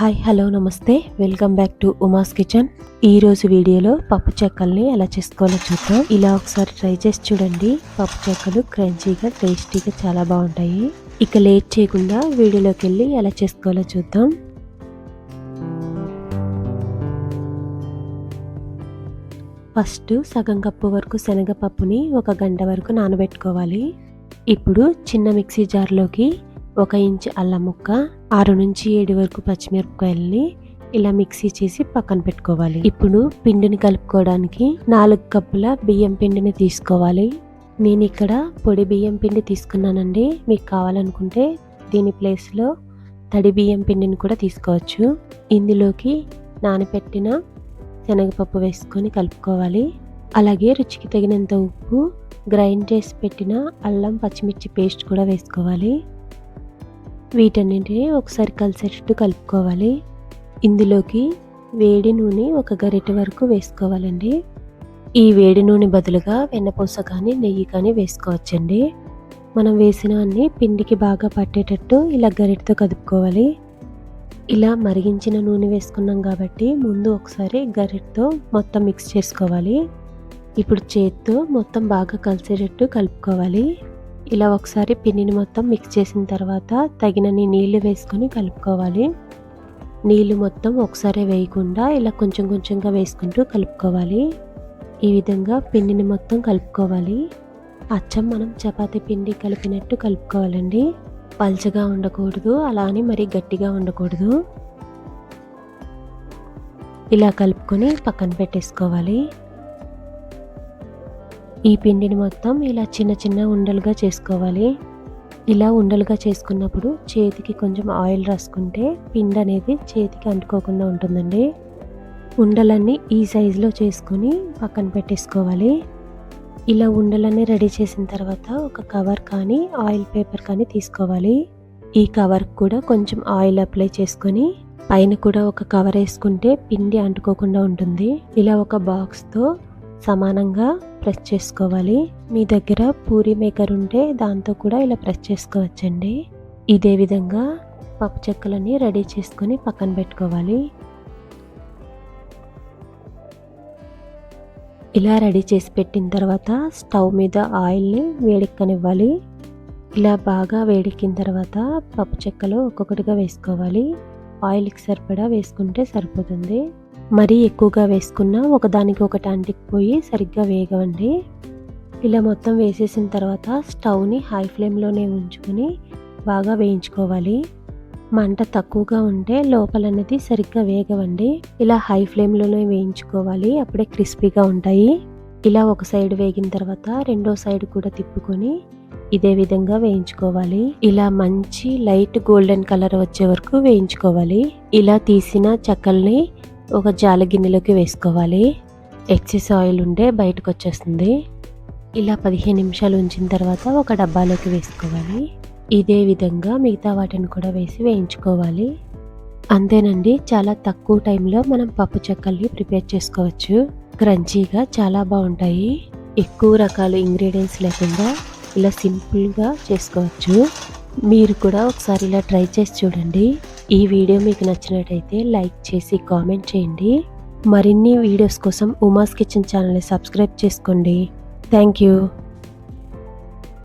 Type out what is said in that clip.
Hi hello నమస్తే. Welcome back to Uma's kitchen. ఈ రోజు వీడియోలో పప్పు చెక్కల్ని ఎలా చేసుకోవాలో చూద్దాం. ఇలా ఒకసారి ట్రై చేసి చూడండి. పప్పు చెక్కలు క్రంచీగా టేస్టీగా చాలా బాగుంటాయి. ఇక లేట్ చేయకుండా వీడియోలోకి వెళ్ళి ఎలా చేసుకోవాలో చూద్దాం. ఫస్ట్ సగం కప్పు వరకు శనగపప్పుని ఒక గంట వరకు నానబెట్టుకోవాలి. ఇప్పుడు చిన్న మిక్సీ జార్లోకి ఒక ఇంచ్ అల్లం ముక్క ఆరు నుంచి ఏడు వరకు పచ్చిమిరపకాయలని ఇలా మిక్సీ చేసి పక్కన పెట్టుకోవాలి. ఇప్పుడు పిండిని కలుపుకోవడానికి నాలుగు కప్పుల బియ్యం పిండిని తీసుకోవాలి. నేను ఇక్కడ పొడి బియ్యం పిండి తీసుకున్నానండి. మీకు కావాలనుకుంటే దీని ప్లేస్లో తడి బియ్యం పిండిని కూడా తీసుకోవచ్చు. ఇందులోకి నానబెట్టిన శనగపప్పు వేసుకొని కలుపుకోవాలి. అలాగే రుచికి తగినంత ఉప్పు గ్రైండ్ చేసి పెట్టిన అల్లం పచ్చిమిర్చి పేస్ట్ కూడా వేసుకోవాలి. వీటన్నింటినీ ఒకసారి కలిసేటట్టు కలుపుకోవాలి. ఇందులోకి వేడి నూనె ఒక గరిటె వరకు వేసుకోవాలండి. ఈ వేడి నూనె బదులుగా వెన్నపూస కానీ నెయ్యి కానీ వేసుకోవచ్చండి. మనం వేసిన అన్ని పిండికి బాగా పట్టేటట్టు ఇలా గరిటతో కదుపుకోవాలి. ఇలా మరిగించిన నూనె వేసుకున్నాం కాబట్టి ముందు ఒకసారి గరిటతో మొత్తం మిక్స్ చేసుకోవాలి. ఇప్పుడు చేత్తో మొత్తం బాగా కలిసేటట్టు కలుపుకోవాలి. ఇలా ఒకసారి పిండిని మొత్తం మిక్స్ చేసిన తర్వాత తగినన్ని నీళ్ళు వేసుకొని కలుపుకోవాలి. నీళ్ళు మొత్తం ఒకసారి వేయకుండా ఇలా కొంచెం కొంచెంగా వేసుకుంటూ కలుపుకోవాలి. ఈ విధంగా పిండిని మొత్తం కలుపుకోవాలి. అచ్చం మనం చపాతీ పిండి కలిపినట్టు కలుపుకోవాలండి. పల్చగా ఉండకూడదు అలా అని మరీ గట్టిగా ఉండకూడదు. ఇలా కలుపుకొని పక్కన పెట్టేసుకోవాలి. ఈ పిండిని మొత్తం ఇలా చిన్న చిన్న ఉండలుగా చేసుకోవాలి. ఇలా ఉండలుగా చేసుకున్నప్పుడు చేతికి కొంచెం ఆయిల్ రాసుకుంటే పిండి అనేది చేతికి అంటుకోకుండా ఉంటుందండి. ఉండలన్నీ ఈ సైజులో చేసుకొని పక్కన పెట్టేసుకోవాలి. ఇలా ఉండలన్నీ రెడీ చేసిన తర్వాత ఒక కవర్ కానీ ఆయిల్ పేపర్ కానీ తీసుకోవాలి. ఈ కవర్ కూడా కొంచెం ఆయిల్ అప్లై చేసుకొని పైన కూడా ఒక కవర్ వేసుకుంటే పిండి అంటుకోకుండా ఉంటుంది. ఇలా ఒక బాక్స్తో సమానంగా ప్రెస్ చేసుకోవాలి. మీ దగ్గర పూరి మేకర్ ఉంటే దాంతో కూడా ఇలా ప్రెస్ చేసుకోవచ్చండి. ఇదే విధంగా పప్పు చెక్కలని రెడీ చేసుకొని పక్కన పెట్టుకోవాలి. ఇలా రెడీ చేసి పెట్టిన తర్వాత స్టవ్ మీద ఆయిల్ని వేడెక్కనివ్వాలి. ఇలా బాగా వేడెక్కిన తర్వాత పప్పు చెక్కలు ఒక్కొక్కటిగా వేసుకోవాలి. ఆయిల్కి సరిపడా వేసుకుంటే సరిపోతుంది. మరీ ఎక్కువగా వేసుకున్నా ఒకదానికి ఒకటి అంటికిపోయి సరిగ్గా వేగవండి. ఇలా మొత్తం వేసేసిన తర్వాత స్టవ్ని హై ఫ్లేమ్లోనే ఉంచుకొని బాగా వేయించుకోవాలి. మంట తక్కువగా ఉంటే లోపల అనేది సరిగ్గా వేగవండి. ఇలా హై ఫ్లేమ్లోనే వేయించుకోవాలి. అప్పుడే క్రిస్పీగా ఉంటాయి. ఇలా ఒక సైడ్ వేగిన తర్వాత రెండో సైడ్ కూడా తిప్పుకొని ఇదే విధంగా వేయించుకోవాలి. ఇలా మంచి లైట్ గోల్డెన్ కలర్ వచ్చే వరకు వేయించుకోవాలి. ఇలా తీసిన చెక్కల్ని ఒక జాల గిన్నెలోకి వేసుకోవాలి. ఎక్సెస్ ఆయిల్ ఉంటే బయటకు వచ్చేస్తుంది ఇలా పదిహేను నిమిషాలు ఉంచిన తర్వాత ఒక డబ్బాలోకి వేసుకోవాలి. ఇదే విధంగా మిగతా వాటిని కూడా వేసి వేయించుకోవాలి. అంతేనండి చాలా తక్కువ టైంలో మనం పప్పు చెక్కల్ని ప్రిపేర్ చేసుకోవచ్చు. క్రంచీగా చాలా బాగుంటాయి. ఎక్కువ రకాల ఇంగ్రీడియంట్స్ లేకుండా ఇలా సింపుల్గా చేసుకోవచ్చు. మీరు కూడా ఒకసారి ఇలా ట్రై చేసి చూడండి. ఈ వీడియో మీకు నచ్చినట్టయితే లైక్ చేసి కామెంట్ చేయండి. మరిన్ని వీడియోస్ కోసం ఉమాస్ కిచెన్ ఛానల్ని సబ్స్క్రైబ్ చేసుకోండి. Thank you.